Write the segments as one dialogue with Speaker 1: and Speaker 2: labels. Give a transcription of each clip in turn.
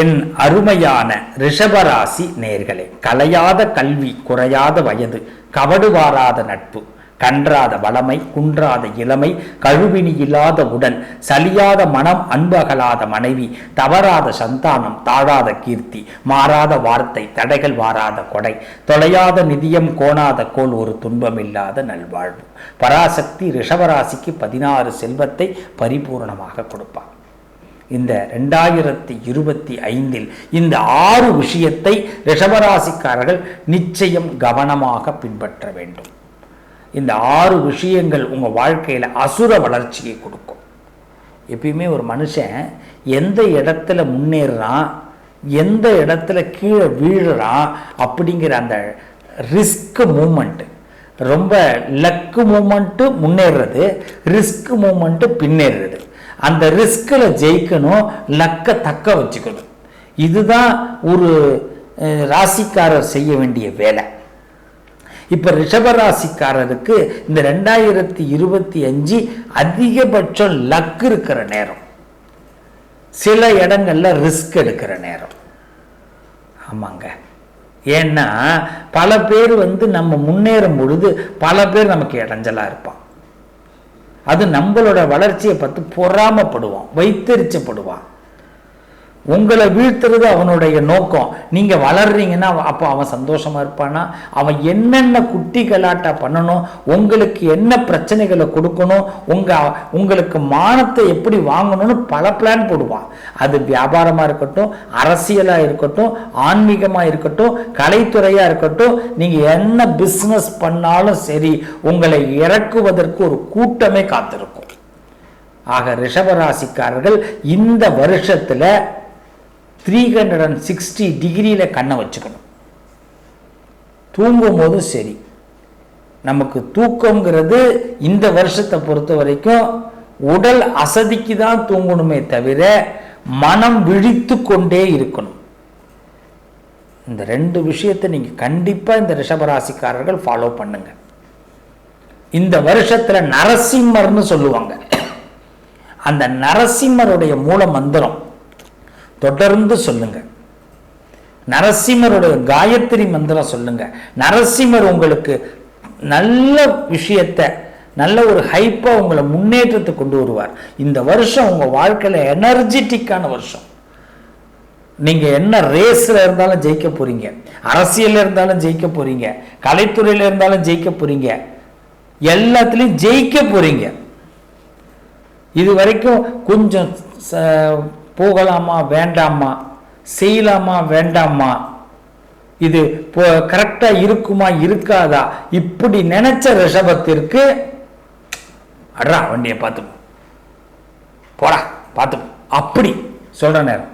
Speaker 1: என் அருமையான ரிஷபராசி நேர்களே கலையாத கல்வி குறையாத வயது கவடு வாராத நட்பு கன்றாத வளமை குன்றாத இளமை கழுவினி இல்லாத உடல் சலியாத மனம் அன்பகலாத மனைவி தவறாத சந்தானம் தாழாத கீர்த்தி மாறாத வார்த்தை தடைகள் வாராத கொடை தொலையாத நிதியம் கோணாத கோல் ஒரு துன்பமில்லாத நல்வாழ்வு. பராசக்தி ரிஷபராசிக்கு பதினாறு செல்வத்தை பரிபூர்ணமாக கொடுப்பார். இந்த ரெண்டாயிரத்தி இருபத்தி ஐந்தில் இந்த ஆறு விஷயத்தை ரிஷபராசிக்காரர்கள் நிச்சயம் கவனமாக பின்பற்ற வேண்டும். இந்த ஆறு விஷயங்கள் உங்கள் வாழ்க்கையில் அசுர வளர்ச்சியை கொடுக்கும். எப்பயுமே ஒரு மனுஷன் எந்த இடத்துல முன்னேறுறான் எந்த இடத்துல கீழே வீழுறான் அப்படிங்கிற அந்த ரிஸ்க் மூமெண்ட்டு ரொம்ப லக்கு மூமெண்ட்டு முன்னேறுறது ரிஸ்க் மூமெண்ட்டு பின்னேறுறது. அந்த ரிஸ்கில் ஜெயிக்கணும் லக்கை தக்க வச்சுக்கணும். இதுதான் ஒரு ராசிக்காரர் செய்ய வேண்டிய வேலை. இப்போ ரிஷபராசிக்காரருக்கு இந்த ரெண்டாயிரத்தி இருபத்தி அஞ்சு அதிகபட்சம் லக் இருக்கிற நேரம். சில இடங்கள்ல ரிஸ்க் எடுக்கிற நேரம். ஆமாங்க. ஏன்னா பல பேர் வந்து நம்ம முன்னேறும் பொழுது பல பேர் நமக்கு இடைஞ்சலாக இருப்பான் அது நம்மளோட வளர்ச்சியை பார்த்து பொறாமப்படுவான் வைத்தறிச்சப்படுவான் உங்களை வீழ்த்துறது அவனுடைய நோக்கம். நீங்க வளர்றீங்கன்னா அப்போ அவன் சந்தோஷமா இருப்பானா? அவன் என்னென்ன குட்டி கலாட்டா பண்ணணும்? உங்களுக்கு என்ன பிரச்சனைகளை கொடுக்கணும்? உங்க உங்களுக்கு மானத்தை எப்படி வாங்கணும்னு பல பிளான் போடுவான். அது வியாபாரமா இருக்கட்டும் அரசியலா இருக்கட்டும் ஆன்மீகமா இருக்கட்டும் கலைத்துறையா இருக்கட்டும் நீங்க என்ன பிஸ்னஸ் பண்ணாலும் சரி உங்களை இறக்குவதற்கு ஒரு கூட்டமே காத்திருக்கும். ஆக ரிஷபராசிக்காரர்கள் இந்த வருஷத்துல த்ரீ ஹண்ட்ரட் அண்ட் சிக்ஸ்டி டிகிரியில் கண்ணை வச்சுக்கணும். தூங்கும் போதும் சரி. நமக்கு தூக்கங்கிறது இந்த வருஷத்தை பொறுத்த வரைக்கும் உடல் அசதிக்கு தான் தூங்கணுமே தவிர மனம் விழித்து கொண்டே இருக்கணும். இந்த ரெண்டு விஷயத்தை நீங்கள் கண்டிப்பாக இந்த ரிஷபராசிக்காரர்கள் ஃபாலோ பண்ணுங்க. இந்த வருஷத்தில் நரசிம்மர்னு சொல்லுவாங்க. அந்த நரசிம்மருடைய மூல மந்திரம் தொடர்ந்து சொல்லுங்க. நரசிம்மருடைய காயத்ரி மந்திரம் சொல்லுங்க. நரசிம்மர் உங்களுக்கு நல்ல விஷயத்தை நல்ல ஒரு ஹைப்பா உங்களை முன்னேற்றத்தை கொண்டு வருவார். இந்த வருஷம் உங்க வாழ்க்கையில எனர்ஜெட்டிக்கான வருஷம். நீங்க என்ன ரேஸ்ல இருந்தாலும் ஜெயிக்க போறீங்க. அரசியல்ல இருந்தாலும் ஜெயிக்க போறீங்க. கலைத்துறையில இருந்தாலும் ஜெயிக்க போறீங்க. எல்லாத்துலயும் ஜெயிக்க போறீங்க. இது வரைக்கும் கொஞ்சம் ச- போகலாமா வேண்டாமா செய்யலாமா வேண்டாமா? இது கரெக்டா இருக்குமா இருக்காதா? இப்படி நினைச்ச ரிஷபத்திற்கு அட்ரா வண்டியை பார்த்து போடா பார்த்து அப்படி சொல்ற நேரம்.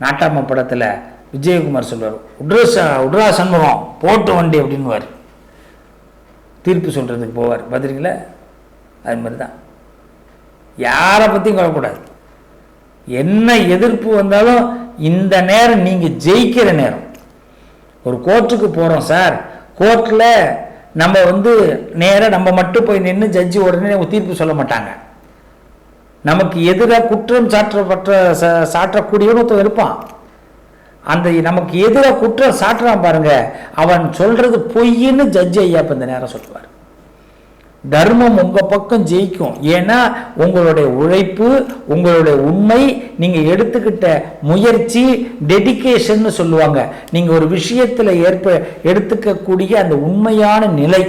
Speaker 1: நாட்டாம படத்துல விஜயகுமார் சொல்வார் உட்ரா ச- உட்ரா சண்முகம் போட்டு வண்டி அப்படின்னுவார். தீர்ப்பு சொல்றதுக்கு போவார். பார்த்துருக்கீங்களா? அது மாதிரி தான் யாரை பற்றியும் கொள்ளக்கூடாது என்ன எதிர்ப்பு வந்தாலும் இந்த நேரம் நீங்கள் ஜெயிக்கிற நேரம். ஒரு கோர்ட்டுக்கு போகிறோம் சார். கோர்ட்டில் நம்ம வந்து நேராக நம்ம மட்டும் போய் நின்று ஜட்ஜி உடனே தீர்ப்பு சொல்ல மாட்டாங்க. நமக்கு எதிராக குற்றம் சாற்றப்பட்ட ச- சாற்றக்கூடியவன் ஒருத்தன் இருப்பான். அந்த நமக்கு எதிராக குற்றம் சாட்டுறான் பாருங்க. அவன் சொல்றது பொய்ன்னு ஜட்ஜி ஐயா இப்போ இந்த நேரம் சொல்லுவார். தர்மம் உங்கள் பக்கம் ஜெயிக்கும். ஏன்னா உங்களுடைய உழைப்பு உங்களுடைய உண்மை நீங்கள் எடுத்துக்கிட்ட முயற்சி டெடிக்கேஷன் சொல்லுவாங்க. நீங்கள் ஒரு விஷயத்தில் ஏற்ப எடுத்துக்கக்கூடிய அந்த உண்மையான நிலை.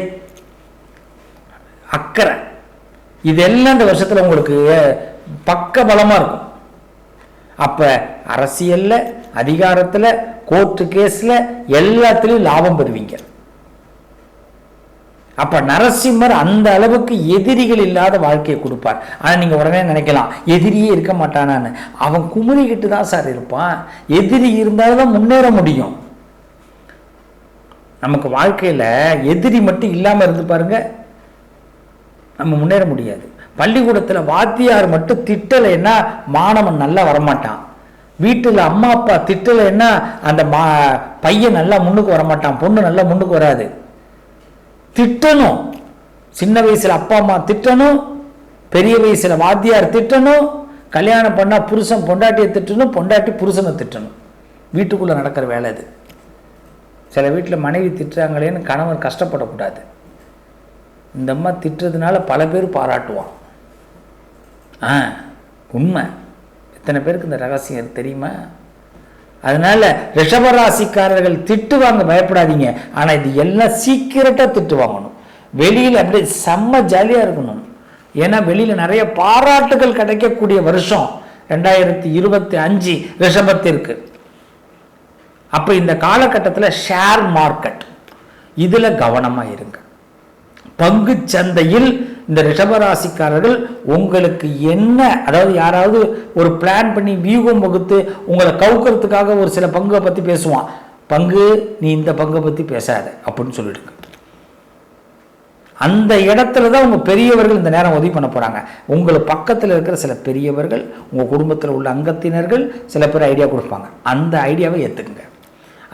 Speaker 1: அக்கறை. இதெல்லாம் இந்த வருஷத்தில் உங்களுக்கு பக்க பலமாக இருக்கும். அப்போ அரசியலில் அதிகாரத்தில் கோர்ட்டு கேஸில் எல்லாத்துலேயும் லாபம் பெறுவீங்க. அப்ப நரசிம்மர் அந்த அளவுக்கு எதிரிகள் இல்லாத வாழ்க்கையை கொடுப்பார். ஆனா நீங்க உடனே நினைக்கலாம் எதிரியே இருக்க மாட்டானான்னு. அவன் குமுறிக்கிட்டு தான் சார் இருப்பான். எதிரி இருந்தாலும் தான் முன்னேற முடியும். நமக்கு வாழ்க்கையில எதிரி மட்டும் இல்லாம இருந்து பாருங்க நம்ம முன்னேற முடியாது. பள்ளிக்கூடத்துல வாத்தியார் மட்டும் திட்டலைன்னா மாணவன் நல்லா வரமாட்டான். வீட்டில் அம்மா அப்பா திட்டலைன்னா அந்த மா பையன் நல்லா முன்னுக்கு வரமாட்டான். பொண்ணு நல்லா முன்னுக்கு வராது. திட்டணும். சின்ன வயசில் அப்பா அம்மா திட்டணும். பெரிய வயசில் வாத்தியார் திட்டணும். கல்யாணம் பண்ணால் புருஷன் பொண்டாட்டியை திட்டணும். பொண்டாட்டி புருஷனை திட்டணும். வீட்டுக்குள்ளே நடக்கிற வேலை இது சில வீட்டில் மனைவி திட்டுறாங்களேன்னு கணவன் கஷ்டப்படக்கூடாது. இந்த அம்மா திட்டுறதுனால பல பேர் பாராட்டுவான். ஆ உண்மை. எத்தனை பேருக்கு இந்த ரகசியம் தெரியுமா? அதனால ரிஷபராசிக்காரர்கள் திட்டுவாங்க பயப்படாதீங்க. ஆனால் இது எல்லாம் சீக்கிரட்டாக திட்டு வாங்கணும். வெளியில் அப்படியே செம்ம ஜாலியாக இருக்கணும். ஏன்னா வெளியில் நிறைய பாராட்டுகள் கிடைக்கக்கூடிய வருஷம் ரெண்டாயிரத்தி இருபத்தி அஞ்சு ரிஷபத்திற்கு. அப்போ இந்த காலகட்டத்தில் ஷேர் மார்க்கெட் இதில் கவனமாக இருங்க. பங்கு சந்தையில் இந்த ரிஷபராசிக்காரர்கள் உங்களுக்கு என்ன அதாவது யாராவது ஒரு பிளான் பண்ணி வியூகம் வகுத்து உங்களை கவுக்கிறதுக்காக ஒரு சில பங்கை பற்றி பேசுவான். பங்கு நீ இந்த பங்கை பற்றி பேசாத அப்படின்னு சொல்லிடுங்க. அந்த இடத்துல தான் உங்கள் பெரியவர்கள் இந்த நேரம் உதவி பண்ண போகிறாங்க உங்களுக்கு பக்கத்தில் இருக்கிற சில பெரியவர்கள் உங்கள் குடும்பத்தில் உள்ள அங்கத்தினர்கள் சில பேர் ஐடியா கொடுப்பாங்க. அந்த ஐடியாவை ஏற்றுக்குங்க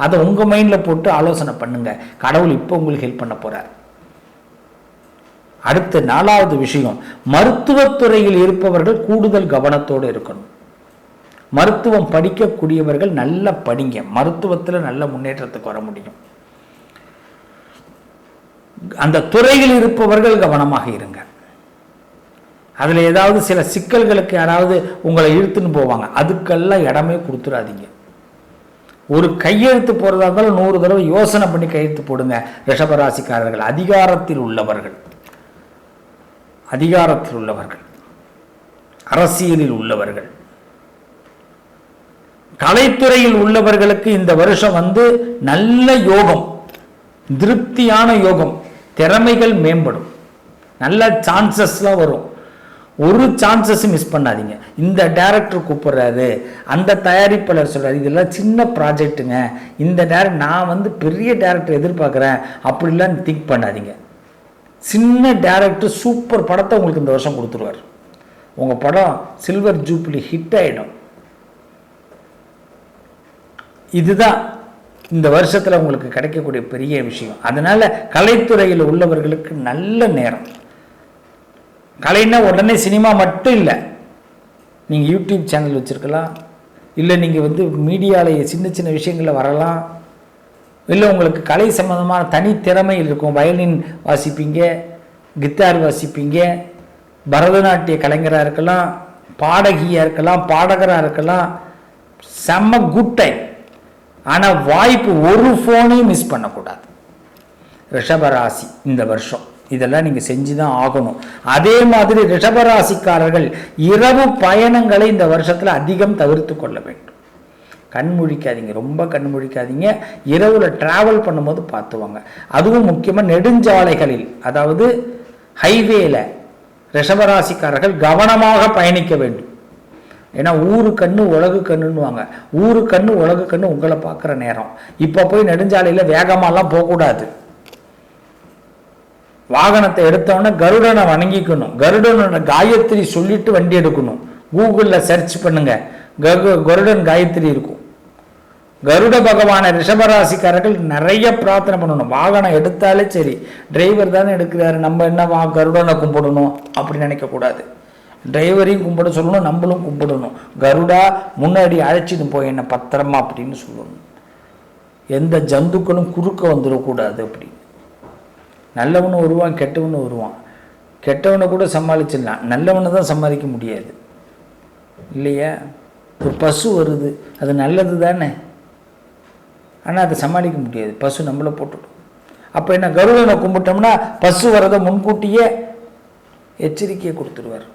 Speaker 1: அதை உங்கள் மைண்டில் போட்டு ஆலோசனை பண்ணுங்கள் கடவுள் இப்போ உங்களுக்கு ஹெல்ப் பண்ண போகிறார் அடுத்த நாலாவது விஷயம் மருத்துவத்துறையில் இருப்பவர்கள் கூடுதல் கவனத்தோடு இருக்கணும். மருத்துவம் படிக்கக்கூடியவர்கள் நல்ல படிங்க. மருத்துவத்தில் நல்ல முன்னேற்றத்துக்கு வர முடியும். அந்த துறையில் இருப்பவர்கள் கவனமாக இருங்க. அதில் ஏதாவது சில சிக்கல்களுக்கு யாராவது உங்களை இழுத்துன்னு போவாங்க. அதுக்கெல்லாம் இடமே கொடுத்துடாதீங்க. ஒரு கையெழுத்து போகிறதா இருந்தாலும் நூறு தடவை யோசனை பண்ணி கையெழுத்து போடுங்க. ரிஷபராசிக்காரர்கள் அதிகாரத்தில் உள்ளவர்கள். அதிகாரத்தில் உள்ளவர்கள் அரசியலில் உள்ளவர்கள். கலைத்துறையில் உள்ளவர்களுக்கு இந்த வருஷம் வந்து நல்ல யோகம் திருப்தியான யோகம் திறமைகள் மேம்படும். நல்ல சான்சஸ்லாம் வரும். ஒரு சான்சஸும் மிஸ் பண்ணாதீங்க. இந்த டேரக்டர் கூப்பிட்றாரு அந்த தயாரிப்பாளர் சொல்கிறார் இதெல்லாம் சின்ன ப்ராஜெக்ட்டுங்க இந்த டேரக்ட் நான் வந்து பெரிய டேரக்டர் எதிர்பார்க்குறேன். அப்படிலாம் திங்க் பண்ணாதீங்க. சின்ன டேரக்டர் சூப்பர் படத்தை உங்களுக்கு இந்த வருஷம் கொடுத்துருவார். உங்கள் படம் சில்வர் ஜூப்ளி ஹிட் ஆகிடும் இதுதான் இந்த வருஷத்தில் உங்களுக்கு கிடைக்கக்கூடிய பெரிய விஷயம். அதனால் கலைத்துறையில் உள்ளவர்களுக்கு நல்ல நேரம். கலைன்னா உடனே சினிமா மட்டும் இல்லை. நீங்கள் யூடியூப் சேனல் வச்சுருக்கலாம். இல்லை நீங்கள் வந்து மீடியாவில் சின்ன சின்ன விஷயங்களில் வரலாம். இல்லை உங்களுக்கு கலை சம்மந்தமான தனித்திறமை இருக்கும். வயலின் வாசிப்பீங்க கித்தார் வாசிப்பீங்க பரதநாட்டிய கலைஞராக இருக்கலாம் பாடகியாக இருக்கலாம் பாடகராக இருக்கலாம். செம்ம குட் டைம் ஆனால் வாய்ப்பு ஒரு ஃபோனையும் மிஸ் பண்ணக்கூடாது. ரிஷபராசி இந்த வருஷம். இதெல்லாம் நீங்கள் செஞ்சு தான் ஆகணும். அதே மாதிரி ரிஷபராசிக்காரர்கள் இரவு பயணங்களை இந்த வருஷத்தில் அதிகம் தவிர்த்து கொள்ள வேண்டும். கண் முழிக்காதீங்க. ரொம்ப கண் முழிக்காதீங்க. இரவில் ட்ராவல் பண்ணும்போது பார்த்துவாங்க. அதுவும் முக்கியமாக நெடுஞ்சாலைகளில் அதாவது ஹைவேல ரிஷபராசிக்காரர்கள் கவனமாக பயணிக்க வேண்டும். ஏன்னா ஊரு கண்ணு உலகு கண்ணுன்னுவாங்க. ஊரு கண்ணு உலகு கண்ணு உங்களை பார்க்குற நேரம். இப்போ போய் நெடுஞ்சாலையில் வேகமாலாம் போகக்கூடாது. வாகனத்தை எடுத்தோடனே கருடனை வணங்கிக்கணும். கருடனோட காயத்ரி சொல்லிட்டு வண்டி எடுக்கணும். கூகுளில் சர்ச் பண்ணுங்க. கருடன் காயத்ரி இருக்கும். கருட பகவான ரிஷபராசிக்காரர்கள் நிறைய பிரார்த்தனை பண்ணணும். வாகனம் எடுத்தாலே சரி டிரைவர் தானே எடுக்கிறாரு நம்ம என்ன வா கருடனை கும்பிடணும் அப்படின்னு நினைக்கக்கூடாது. டிரைவரையும் கும்பிட சொல்லணும் நம்மளும் கும்பிடணும். கருடா முன்னாடி அழைச்சிட்டு போய் என்ன பத்திரமா அப்படின்னு சொல்லணும். எந்த ஜந்துக்களும் குறுக்க வந்துடக்கூடாது அப்படி. நல்லவனும் வருவான் கெட்டவனும் வருவான். கெட்டவனை கூட சமாளிச்சிடலாம். நல்லவனை தான் சமாளிக்க முடியாது. இல்லையா? ஒரு பசு வருது அது நல்லது தானே ஆனால் அதை சமாளிக்க முடியாது. பசு நம்மளை போட்டுடும். அப்போ என்ன கருடனை கும்பிட்டோம்னா பசு வரதை முன்கூட்டியே எச்சரிக்கையை கொடுத்துருவார்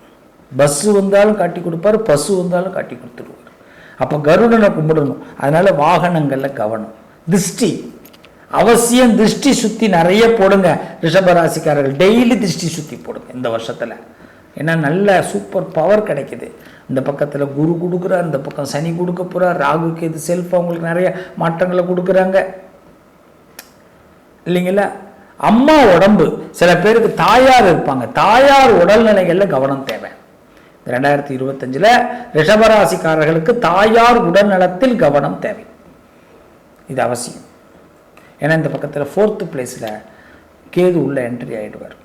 Speaker 1: பஸ்ஸு வந்தாலும் காட்டி கொடுப்பார் பசு வந்தாலும் காட்டி கொடுத்துருவார் அப்போ கருடனை கும்பிடணும். அதனால் வாகனங்களில் கவனம். திருஷ்டி. அவசியம் திருஷ்டி சுற்றி நிறைய போடுங்க. ரிஷபராசிக்காரர்கள். டெய்லி திருஷ்டி சுற்றி போடுங்க இந்த வருஷத்தில். ஏன்னா நல்ல சூப்பர் பவர் கிடைக்குது. இந்த பக்கத்தில் குரு கொடுக்குறார் இந்த பக்கம் சனி கொடுக்க போகிறார் ராகுக்கு இது செல்ஃப் அவங்களுக்கு நிறைய மாற்றங்களை கொடுக்குறாங்க. இல்லைங்களா? அம்மா உடம்பு சில பேருக்கு தாயார் இருப்பாங்க. தாயார் உடல்நிலைகளில் கவனம் தேவை. ரெண்டாயிரத்தி இருபத்தஞ்சில் ரிஷபராசிக்காரர்களுக்கு தாயார் உடல்நலத்தில் கவனம் தேவை. இது அவசியம். ஏன்னா இந்த பக்கத்தில் ஃபோர்த்து பிளேஸில் கேது உள்ள என்ட்ரி ஆகிடுவார்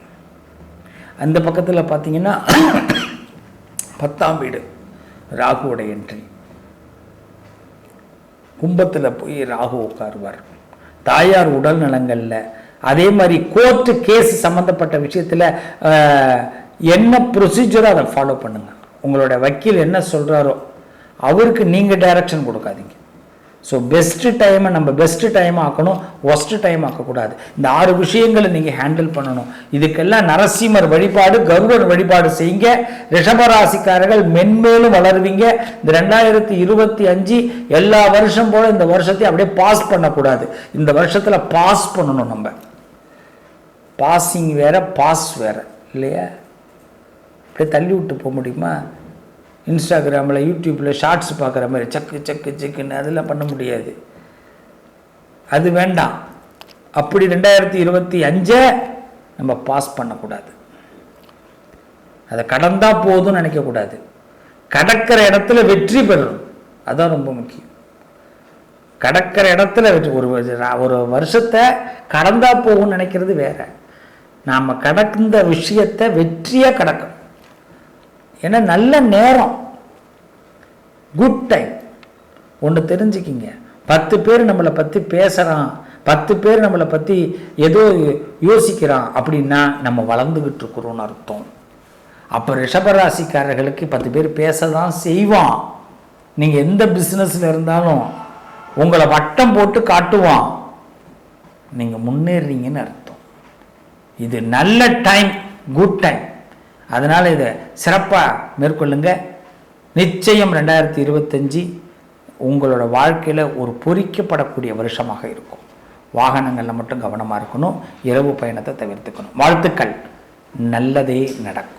Speaker 1: அந்த பக்கத்தில் பார்த்தீங்கன்னா பத்தாம் வீடு ராகுவோட என்ட்ரி கும்பத்தில் போய் ராகு உட்காருவார். தாயார் உடல் நலங்களில் அதே மாதிரி கோர்ட்டு கேஸ் சம்மந்தப்பட்ட விஷயத்தில் என்ன ப்ரொசீஜரோ அதை ஃபாலோ பண்ணுங்கள் உங்களோட வக்கீல் என்ன சொல்கிறாரோ அவருக்கு நீங்கள் டைரக்ஷன் கொடுக்காதீங்க. ஸோ பெஸ்ட்டு டைமை நம்ம பெஸ்ட்டு டைம் ஆக்கணும் ஒஸ்ட்டு டைம் ஆக்கக்கூடாது. இந்த ஆறு விஷயங்களை நீங்கள் ஹேண்டில் பண்ணணும். இதுக்கெல்லாம் நரசிம்மர் வழிபாடு கருடர் வழிபாடு செய்யுங்க. ரிஷபராசிக்காரர்கள் மென்மேலும் வளருவீங்க. இந்த ரெண்டாயிரத்தி இருபத்தி அஞ்சு எல்லா வருஷம் போல இந்த வருஷத்தையும் அப்படியே பாஸ் பண்ணக்கூடாது. இந்த வருஷத்தில் பாஸ் பண்ணணும் நம்ம. பாஸிங் வேற பாஸ் வேற. இல்லையா? அப்படியே தள்ளி விட்டு போக முடியுமா? இன்ஸ்டாகிராமில் யூடியூப்பில் ஷார்ட்ஸ் பார்க்குற மாதிரி சக்கு சக்கு சக்குன்னு அதெல்லாம் பண்ண முடியாது. அது வேண்டாம். அப்படி ரெண்டாயிரத்தி இருபத்தி அஞ்சை நம்ம பாஸ் பண்ணக்கூடாது. அதை கடந்தா போதும்னு நினைக்கக்கூடாது. கடக்கிற இடத்துல வெற்றி பெறணும். அதுதான் ரொம்ப முக்கியம். கடக்கிற இடத்துல வெற்றி ஒரு ஒரு வருஷத்தை கடந்தா போகும்னு நினைக்கிறது வேற. நாம் கடந்த விஷயத்தை வெற்றியாக கடக்கணும். ஏன்னா நல்ல நேரம். குட் டைம் ஒன்று தெரிஞ்சுக்கிங்க. பத்து பேர் நம்மளை பற்றி பேசுகிறான் பத்து பேர் நம்மளை பற்றி ஏதோ யோசிக்கிறான் அப்படின்னா நம்ம வளர்ந்துக்கிட்டு இருக்கிறோம்னு அர்த்தம். அப்போ ரிஷபராசிக்காரர்களுக்கு பத்து பேர் பேச தான் செய்வான். நீங்கள் எந்த பிஸ்னஸில் இருந்தாலும் உங்களை வட்டம் போட்டு காட்டுவான். நீங்கள் முன்னேறீங்கன்னு அர்த்தம். இது நல்ல டைம் குட் டைம் அதனால் இதை சிறப்பாக மேற்கொள்ளுங்க. நிச்சயம் ரெண்டாயிரத்தி இருபத்தஞ்சி உங்களோட வாழ்க்கையில் ஒரு பொறிக்கப்படக்கூடிய வருஷமாக இருக்கும். வாகனங்களில் மட்டும் கவனமாக இருக்கணும். இரவு பயணத்தை தவிர்த்துக்கணும். வாழ்த்துக்கள். நல்லதே நடக்கும்.